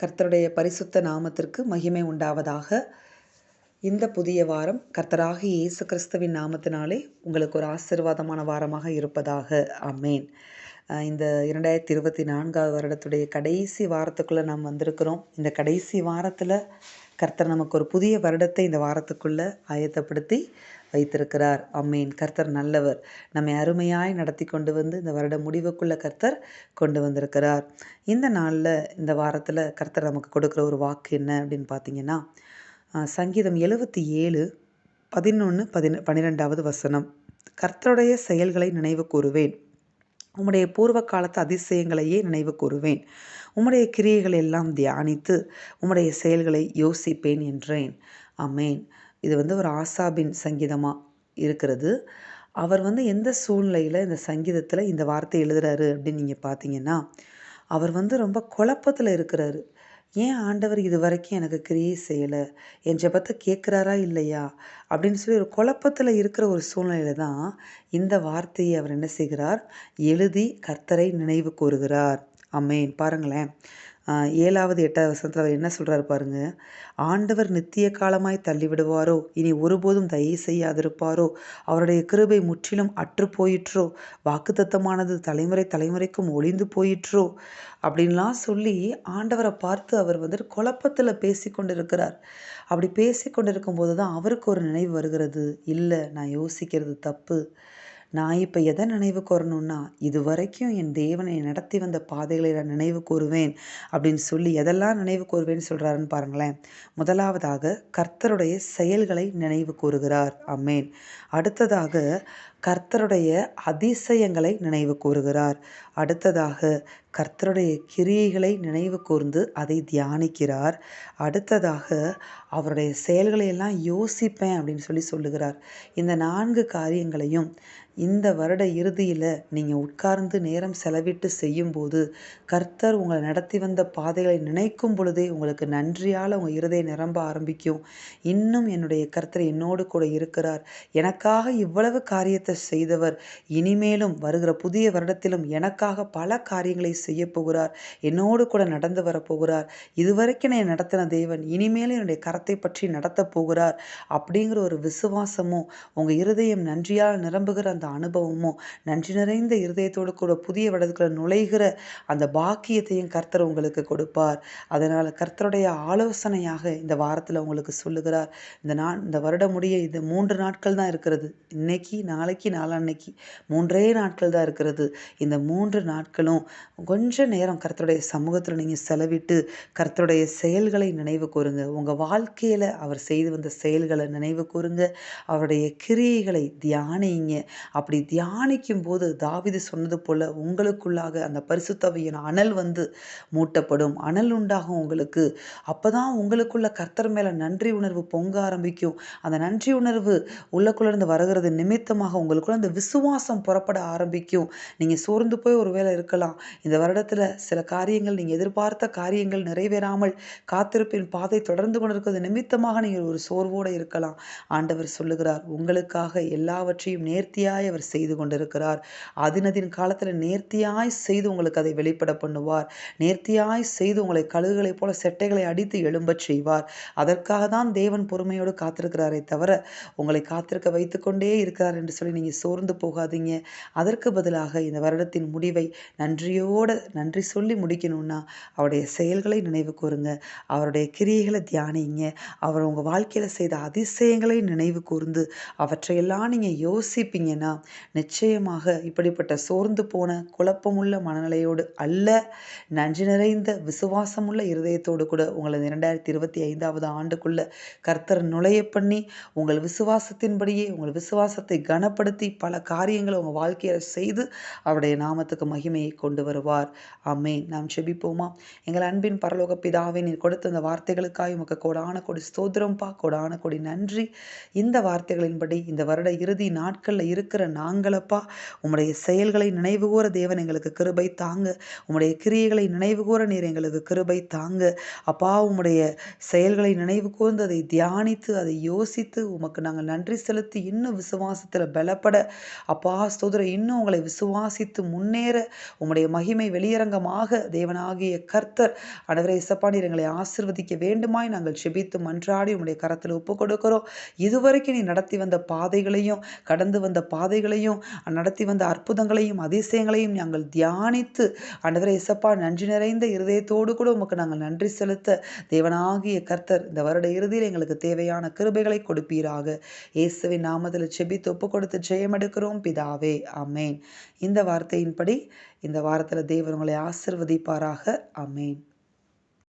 கர்த்தருடைய பரிசுத்த நாமத்திற்கு மகிமை உண்டாவதாக. இந்த புதிய வாரம் கர்த்தராக இயேசு கிறிஸ்துவின் நாமத்தினாலே உங்களுக்கு ஒரு ஆசீர்வாதமான வாரமாக இருப்பதாக. அமேன் இந்த இரண்டாயிரத்தி இருபத்தி நான்காவது வருடத்துடைய கடைசி வாரத்துக்குள்ளே நாம் வந்திருக்கிறோம். இந்த கடைசி வாரத்தில் கர்த்தர் நமக்கு ஒரு புதிய வருடத்தை இந்த வாரத்துக்குள்ளே ஆயத்தப்படுத்தி வைத்திருக்கிறார். அம்மீன் கர்த்தர் நல்லவர். நம்மை அருமையாய் நடத்தி கொண்டு வந்து இந்த வருட முடிவுக்குள்ள கர்த்தர் கொண்டு வந்திருக்கிறார். இந்த நாளில் இந்த வாரத்தில் கர்த்தர் நமக்கு கொடுக்குற ஒரு வாக்கு என்ன அப்படின்னு பார்த்தீங்கன்னா சங்கீதம் எழுபத்தி ஏழு பதினொன்று பதின பன்னிரெண்டாவது வசனம். கர்த்தருடைய செயல்களை நினைவு கூறுவேன். உம்முடைய பூர்வ காலத்து அதிசயங்களையே நினைவு கூறுவேன். உம்முடைய கிரியைகள் எல்லாம் தியானித்து உம்முடைய செயல்களை யோசிப்பேன் என்றேன். அமேன் இது வந்து ஒரு ஆசாபின் சங்கீதமாக இருக்கிறது. அவர் வந்து எந்த சூழ்நிலையில் இந்த சங்கீதத்தில் இந்த வார்த்தை எழுதுறாரு அப்படின்னு நீங்கள் பார்த்தீங்கன்னா அவர் வந்து ரொம்ப குழப்பத்தில் இருக்கிறாரு. ஏன் ஆண்டவர் இது வரைக்கும் எனக்கு கிரியை செய்யலை? என் ஜபத்தை கேட்குறாரா இல்லையா? அப்படின்னு சொல்லி ஒரு குழப்பத்தில் இருக்கிற ஒரு சூழ்நிலையில தான் இந்த வார்த்தையை அவர் என்ன செய்கிறார்? எழுதி கர்த்தரை நினைவு கூறுகிறார். அம்மேன் பாருங்களேன். ஏழாவது எட்டாவது வசனத்தில் அவர் என்ன சொல்கிறாரு பாருங்க. ஆண்டவர் நித்திய காலமாய் தள்ளிவிடுவாரோ? இனி ஒருபோதும் தயவு செய்யாதிருப்பாரோ? அவருடைய கிருபை முற்றிலும் அற்று போயிற்றோ? வாக்குத்தத்தமானது தலைமுறை தலைமுறைக்கும் ஒளிந்து போயிற்றோ? அப்படின்லாம் சொல்லி ஆண்டவரை பார்த்து அவர் வந்துட்டு குழப்பத்தில் பேசி கொண்டிருக்கிறார். அப்படி பேசி கொண்டிருக்கும் போது தான் அவருக்கு ஒரு நினைவு வருகிறது. இல்லை நான் யோசிக்கிறது தப்பு. நான் இப்போ எதை நினைவு கூறணும்னா இது வரைக்கும் என் தேவனை நடத்தி வந்த பாதைகளை நான் நினைவு கூறுவேன் அப்படின்னு சொல்லி எதெல்லாம் நினைவு கூறுவேன்னு சொல்கிறாருன்னு பாருங்களேன். முதலாவதாக கர்த்தருடைய செயல்களை நினைவு கூறுகிறார். அம்மேன் அடுத்ததாக கர்த்தருடைய அதிசயங்களை நினைவு கூறுகிறார். அடுத்ததாக கர்த்தருடைய கிரியைகளை நினைவு கூர்ந்து அதை தியானிக்கிறார். அடுத்ததாக அவருடைய செயல்களை எல்லாம் யோசிப்பேன் அப்படின்னு சொல்லி சொல்லுகிறார். இந்த நான்கு காரியங்களையும் இந்த வருட இறுதியில் நீங்கள் உட்கார்ந்து நேரம் செலவிட்டு செய்யும்போது கர்த்தர் உங்களை நடத்தி வந்த பாதைகளை நினைக்கும் பொழுதே உங்களுக்கு நன்றியால் உங்கள் இருதை நிரம்ப ஆரம்பிக்கும். இன்னும் என்னுடைய கர்த்தர் என்னோடு கூட இருக்கிறார். எனக்காக இவ்வளவு காரியத்தை செய்தவர் இனிமேலும் வருகிற புதிய வருடத்திலும் எனக்காக பல காரியங்களை செய்ய போகிறார். என்னோடு கூட நடந்து வரப்போகிறார் இதுவரைக்கும் நான் நடத்தின தேவன் இனிமேல் என்னுடைய கரத்தை பற்றி நடத்த போகிறார் அப்படிங்கிற ஒரு விசுவாசமும் உங்கள் இருதயம் நன்றியால் நிரம்புகிற அந்த அனுபவமும் நன்றி நிறைந்த இருதயத்தோடு கூட புதிய வடதுக்குள்ள நுழைகிற அந்த பாக்கியத்தையும் கர்த்தர் உங்களுக்கு கொடுப்பார். அதனால் கர்த்தருடைய ஆலோசனையாக இந்த வாரத்தில் உங்களுக்கு சொல்லுகிறார். இந்த நான் இந்த வருடம் முடிய இது மூன்று நாட்கள் தான் இருக்கிறது. இன்னைக்கு நாளைக்கு நாளான்னைக்கு மூன்றே நாட்கள் தான் இருக்கிறது. இந்த மூன்று நாட்களும் கொஞ்ச நேரம் கர்த்தருடைய சமூகத்தில் நீங்கள் செலவிட்டு கர்த்தருடைய செயல்களை நினைவு கூறுங்க. உங்கள் வாழ்க்கையில் அவர் செய்து வந்த செயல்களை நினைவு கூறுங்க. அவருடைய கிரியைகளை தியானிங்க. அப்படி தியானிக்கும் போது தாவிது சொன்னது போல் உங்களுக்குள்ளாக அந்த பரிசுத்தவையின் அனல் வந்து மூட்டப்படும். அனல் உண்டாகும் உங்களுக்கு. அப்போ தான் உங்களுக்குள்ள கர்த்தர் மேலே நன்றி உணர்வு பொங்க ஆரம்பிக்கும். அந்த நன்றி உணர்வு உள்ளக்குள்ளேருந்து வருகிறது நிமித்தமாக உங்களுக்குள்ள அந்த விசுவாசம் புறப்பட ஆரம்பிக்கும். நீங்கள் சோர்ந்து போய் ஒரு வேலை இருக்கலாம். இந்த வருடத்துல சில காரியங்கள் நீங்க எதிர்பார்த்த காரியங்கள் நிறைவேறாமல் காத்திருப்பின் பாதை தொடர்ந்து கொண்டிருக்கிறது. நிமித்தமாக நீங்கள் ஒரு சோர்வோடு இருக்கலாம். ஆண்டவர் சொல்லுகிறார் உங்களுக்காக எல்லாவற்றையும் நேர்த்தியாய் அவர் செய்து கொண்டிருக்கிறார். அதினதின் காலத்தில் நேர்த்தியாய் செய்து உங்களுக்கு அதை வெளிப்பட பண்ணுவார். நேர்த்தியாய் செய்து உங்களை கழுகுகளைப் போல செட்டைகளை அடித்து எழும்பச் செய்வார். அதற்காக தான் தேவன் பொறுமையோடு காத்திருக்கிறாரே தவிர உங்களை காத்திருக்க வைத்துக்கொண்டே இருக்கிறார் என்று சொல்லி நீங்கள் சோர்ந்து போகாதீங்க. அதற்கு பதிலாக இந்த வருடத்தின் முடிவை நன்றியோடு நன்றி சொல்லி முடிக்கணும்னா அவருடைய செயல்களை நினைவு கூறுங்க. அவருடைய கிரியைகளை தியானிங்க. அவர் உங்கள் வாழ்க்கையில் செய்த அதிசயங்களை நினைவு கூர்ந்து அவற்றையெல்லாம் நீங்கள் யோசிப்பீங்கன்னா நிச்சயமாக இப்படிப்பட்ட சோர்ந்து போன குழப்பமுள்ள மனநிலையோடு அல்ல நன்றி நிறைந்த விசுவாசமுள்ள இருதயத்தோடு கூட உங்களது இரண்டாயிரத்தி இருபத்தி ஐந்தாவது ஆண்டுக்குள்ள கர்த்தர் நுழைய பண்ணி உங்கள் விசுவாசத்தின்படியே உங்கள் விசுவாசத்தை கனப்படுத்தி பல காரியங்களை உங்கள் வாழ்க்கையில் செய்து அவருடைய நாமத்துக்கு மகிமையை கொண்டு வருவார். அம்மேன் நாம் செபிப்போமா? எங்கள் அன்பின் பரலோக பிதாவை நீர் கொடுத்த அந்த வார்த்தைகளுக்காக உமக்கு கோடான கொடி ஸ்தோத்திரம்பா கோடான கொடி நன்றி. இந்த வார்த்தைகளின்படி இந்த வருட இறுதி நாட்களில் இருக்கிற நாங்களப்பா உம்முடைய செயல்களை நினைவுகூர தேவன் எங்களுக்கு கிருபை தாங்க. உம்முடைய கிரியைகளை நினைவுகூர நீர் எங்களுக்கு கிருபை தாங்க. அப்பா உம்முடைய செயல்களை நினைவு கூர்ந்து அதை தியானித்து அதை யோசித்து உமக்கு நாங்கள் நன்றி செலுத்தி இன்னும் விசுவாசத்தில் பலப்பட. அப்பா ஸ்தோத்திரம் இன்னும் உங்களை விசுவாசித்து முன்னேற உம்முடைய மகிமை வெளியரங்கமாக தேவனாகிய கர்த்தர் அடவரை இசப்பாடி எங்களை ஆசிர்வதிக்க வேண்டுமாய் நாங்கள் செபித்து மன்றாடி உங்களுடைய கரத்தில் ஒப்பு கொடுக்கிறோம். இதுவரைக்கும் நீ நடத்தி வந்த பாதைகளையும் கடந்து வந்த பாதைகளையும் நடத்தி வந்த அற்புதங்களையும் அதிசயங்களையும் நாங்கள் தியானித்து ஆண்டவரே இசப்பா நன்றி நிறைந்த இருதயத்தோடு கூட உமக்கு நாங்கள் நன்றி செலுத்த தேவனாகிய கர்த்தர் இந்த வருட இறுதியில் எங்களுக்கு தேவையான கிருபைகளை கொடுப்பீராக. இயேசுவின் நாமத்தில் செபித்து ஒப்பு கொடுத்து ஜெயமெடுக்கிறோம். பிதாவே அமேன் இந்த வார்த்தையின்படி இந்த வாரத்தில் தேவன் உங்களை ஆசிர்வதிப்பாராக. அமேன்